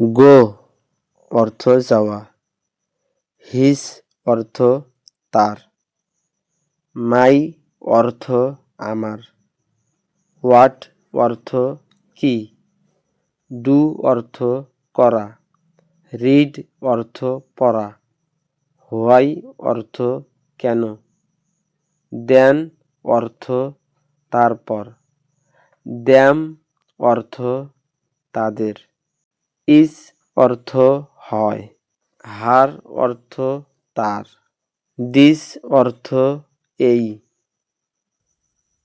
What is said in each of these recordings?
গো অর্থ যাওয়া হিস অর্থ তার, মাই অর্থ আমার, হোয়াট অর্থ কি, ডু অর্থ করা, রিড অর্থ পড়া, হোয়াই অর্থ কেন, দেন অর্থ তারপর, দ্যাম অর্থ তাদের। ইস অর্থ হয়, হার অর্থ তার, দিস অর্থ এই,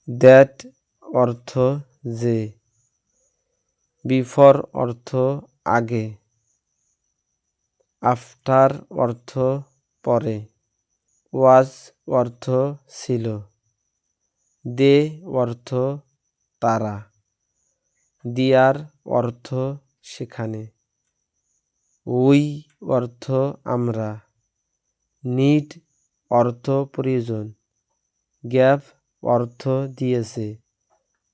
দ্যাট অর্থ যে, বিফর অর্থ আগে, আফটার অর্থ পরে, ওয়াজ অর্থ ছিল, দে অর্থ তারা, দিয়ার অর্থ সেখানে। ওই অর্থ আমরা। নিড অর্থ প্রয়োজন। গ্যাপ অর্থ দিয়েছে।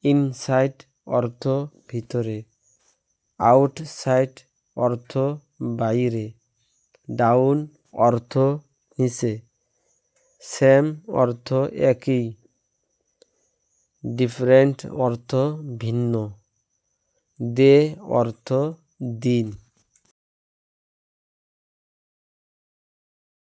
ইনসাইড অর্থ ভিতরে। আউটসাইড অর্থ বাইরে। ডাউন অর্থ নিচে। সেম অর্থ একই। ডিফারেন্ট অর্থ ভিন্ন। ডে অর্থ দিন।